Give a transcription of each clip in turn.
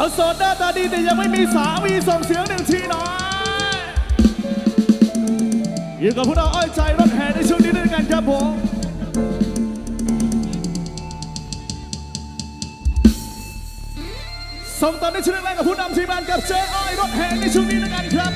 าวโสดหน้าตาดีแต่ยังไม่มีสามีส่งเสียงหนึ่งทีหน่อยอยู่กับพวกเราอ้อยใจรถแห่ในช่วงนี้ด้วยกันครับผมส่งตอนนี้ชุดแรกกับผู้นำทีมันกับเจ้อ้อยรถแห่ในช่วงนี้ด้วยกันครับ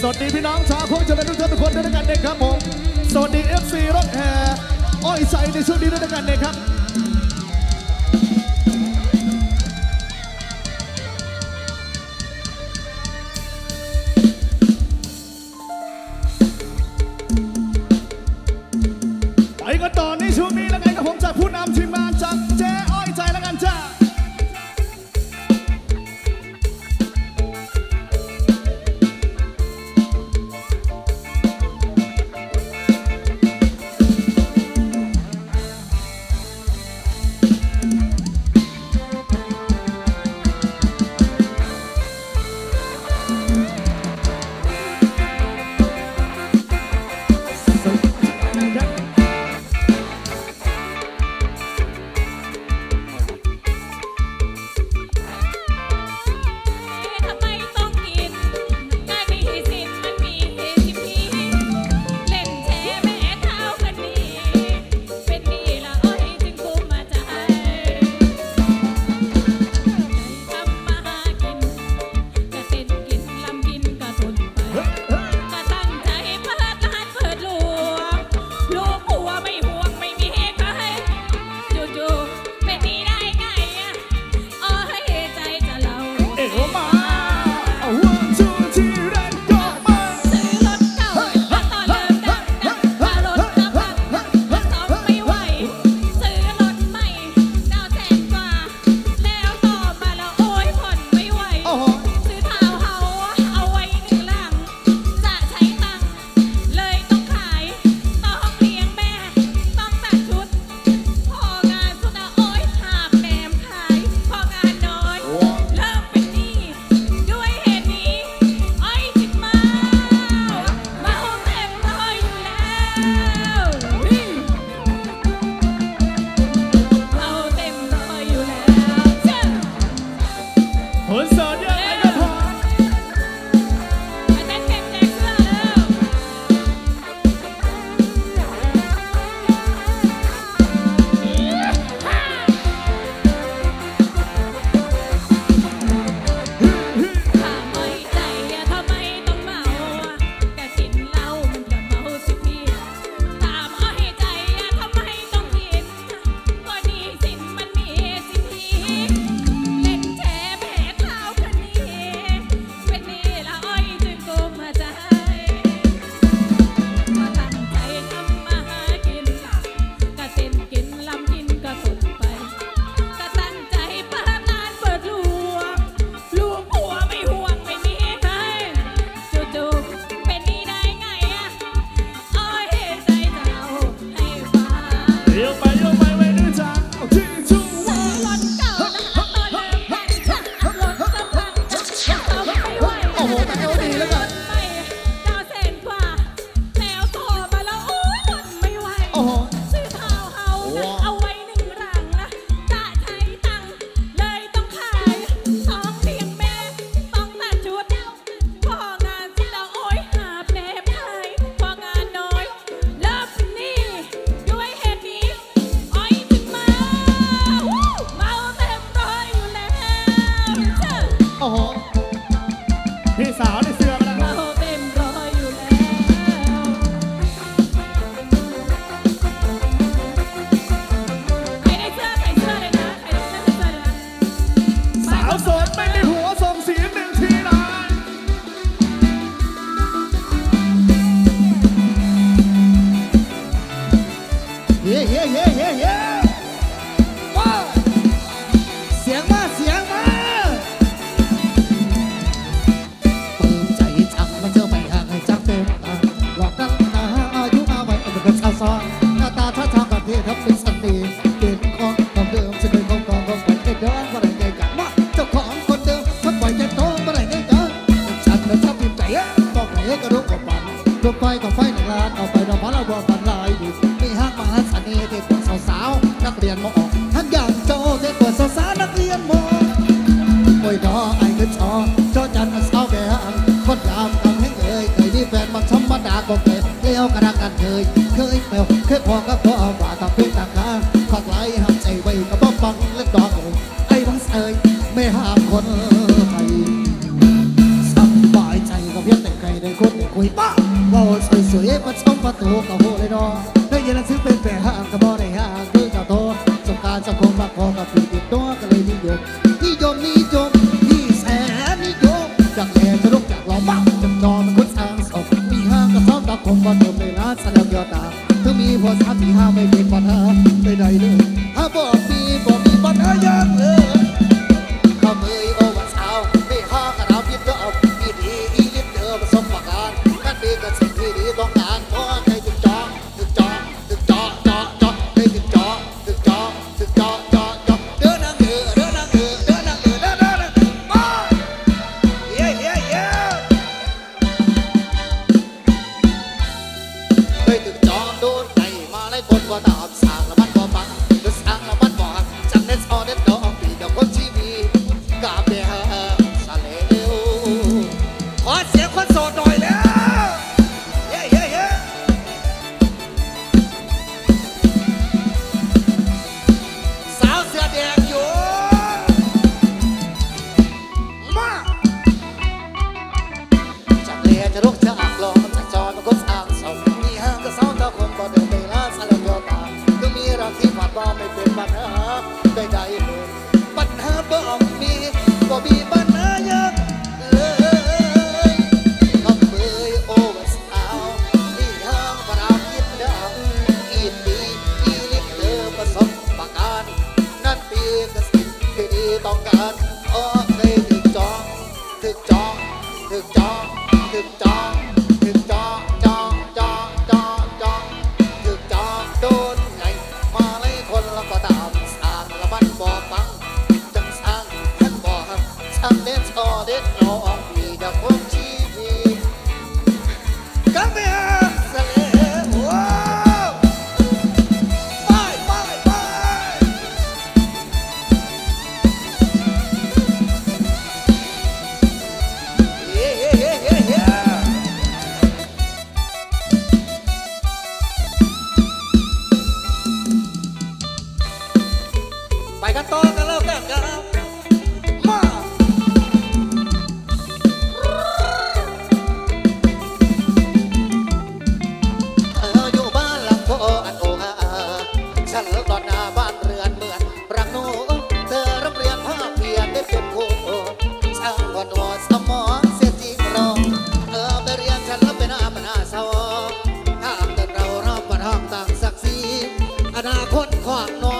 สวัสดีพี่น้องชาวโคกจะเทุกท่านทุกคนด้วยกันเองครับผม สวัสดีเอฟซีรถแห่อ้อยใจในช่วงนี้ด้วยกันเองครับ please. กับโหเลยเนอะได้ยินแล้วซื้อเป็นแฝงห่างกับบ่อใน Buat. นาคตของน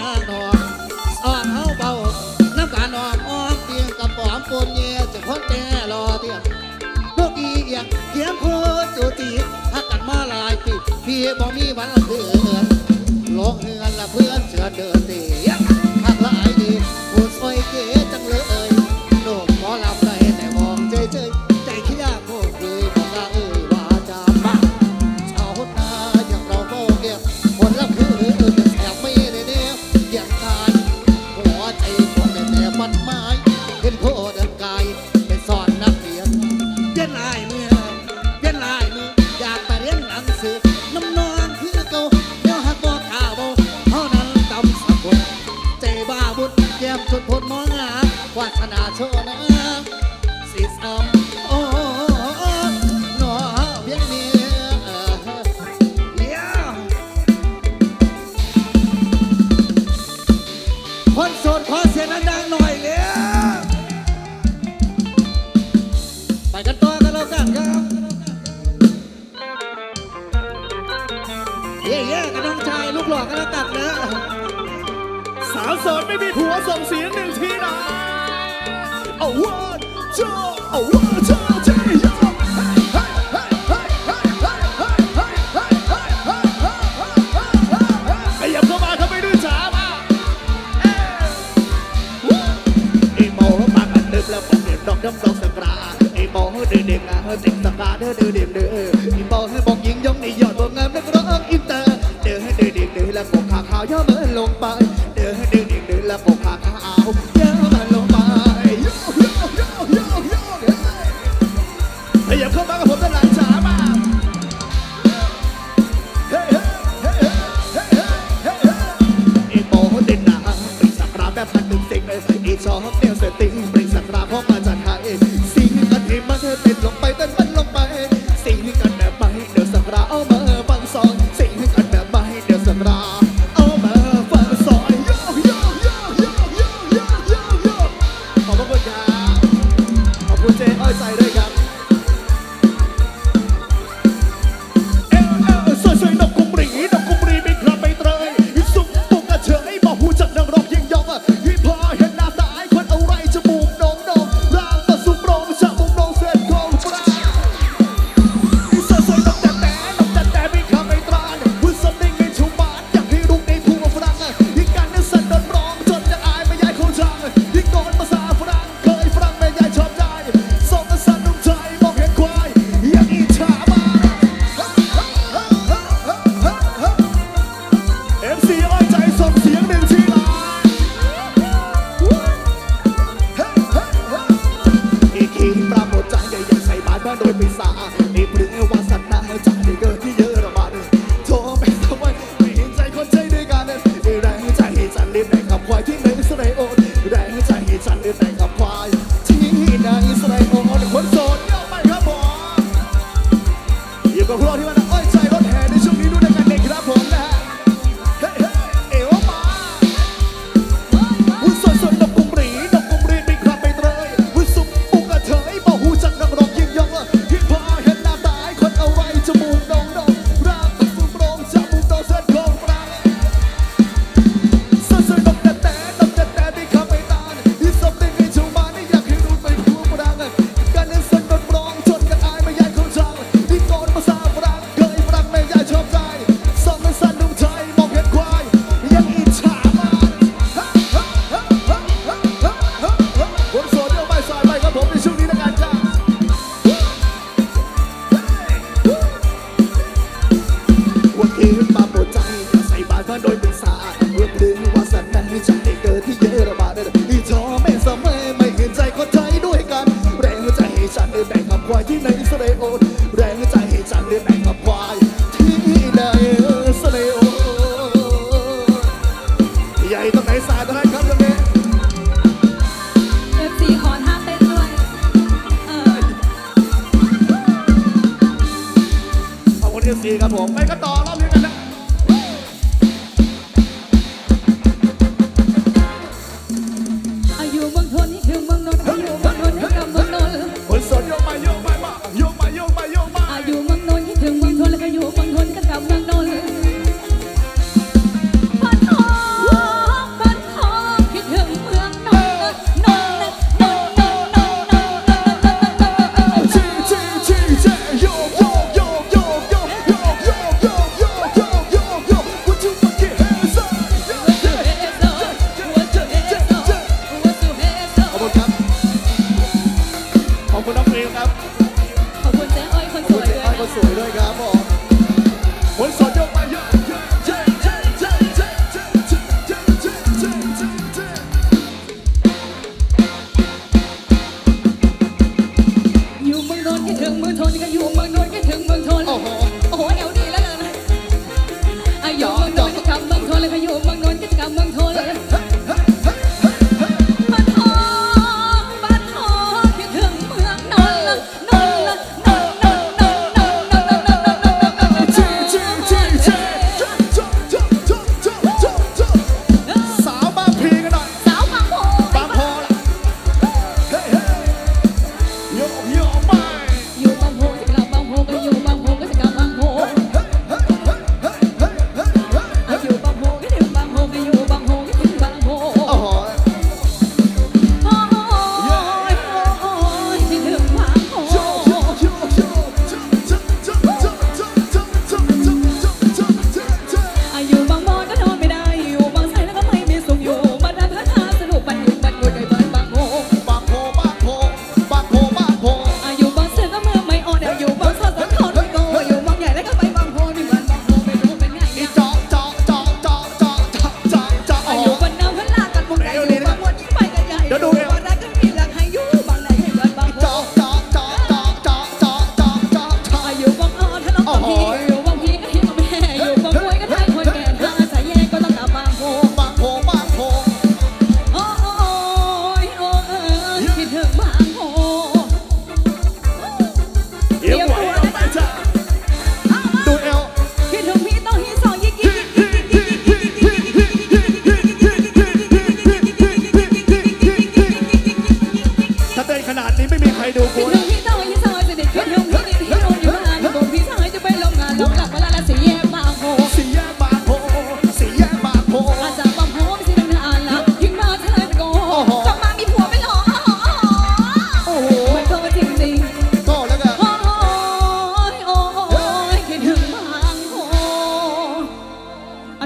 นอนอ่อนเฮาเบาน้ำการนอ้อมเตียงกับปอมปนเย่จะพ้นแต่รอเตียงพวกอีเอียงเขียงโคจูตีถ้ากันมาลายปีพี่บ่มีวันละเพื่อนลงเฮือนละเพื่อนเชิญเดินเตียงหักหลายดีผู้ซอยเก๋ go. Okay, bye. อยู่เมืองนนท์คิถึงเมืองทนแล้วก็อยู่เมืองทนก็กลับเมืองนนท์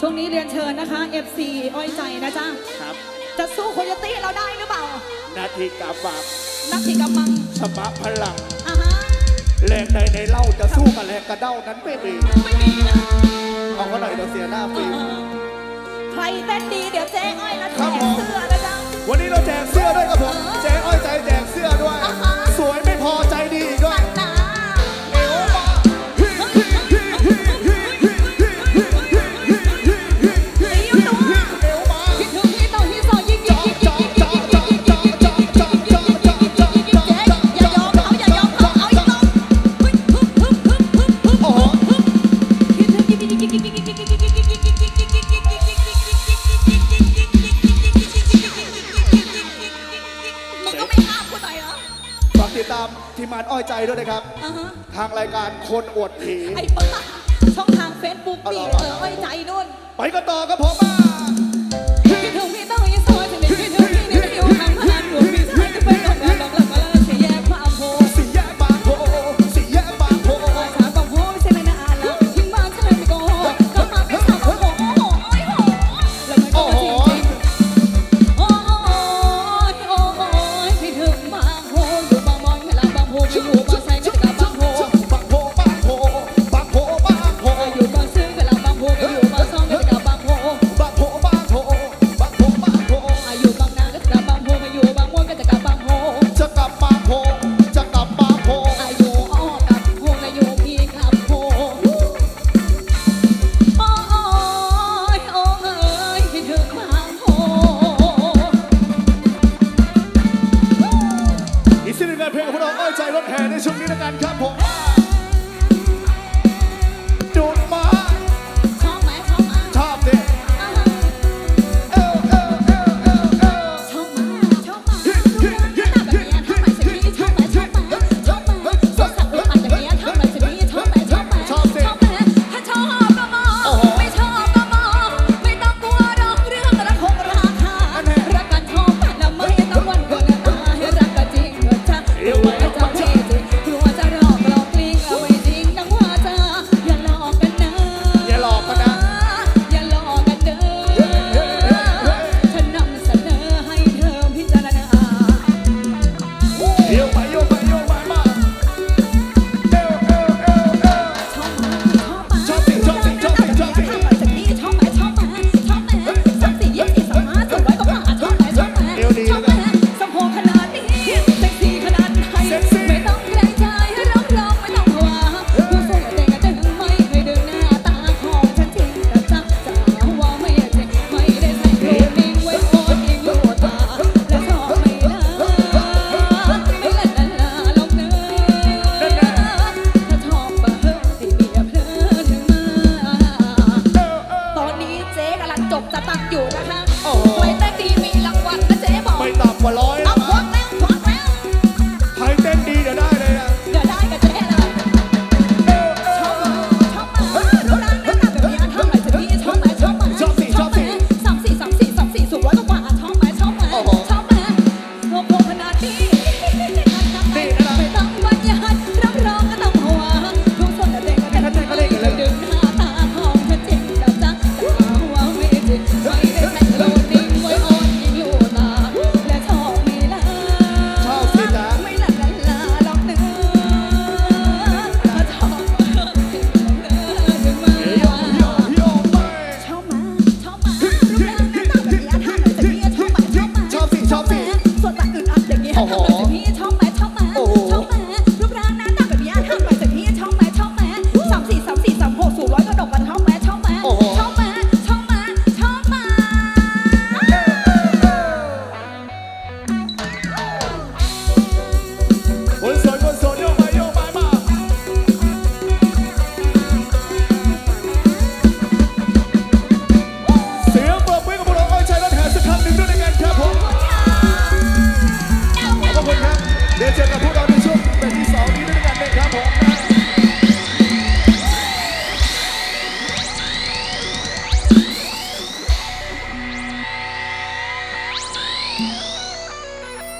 ช่วงนี้เรียนเชิญนะคะ FC อ้อยใจนะจ๊ะ ครับจะสู้โคโยตี้เราได้หรือเปล่า นาทีกับับนักธีกับมังฉบะพลังอฮะแรงใดในเล่าจะสู้กับแรงกระเด้านั้นไม่มีไม่มีนะเอาเขาหน่อยเดี๋เสียหน้าฟเอรีใครเต้นดีเดี๋ยวแจ๊อ้อยนะแจครับกเสื้อนะจ๊ะวันนี้เราแจกเสื้อด้วยครับผมแจ๊อ้อยใจแจกเสื้อด้วย อยใจด้วยนะครับทางรายการคนอวดผี ไอ้บ้ช่องทางเฟซบุ๊กปีไอเอออ้อยใจนู่น ไปก็ต่อครับผมมา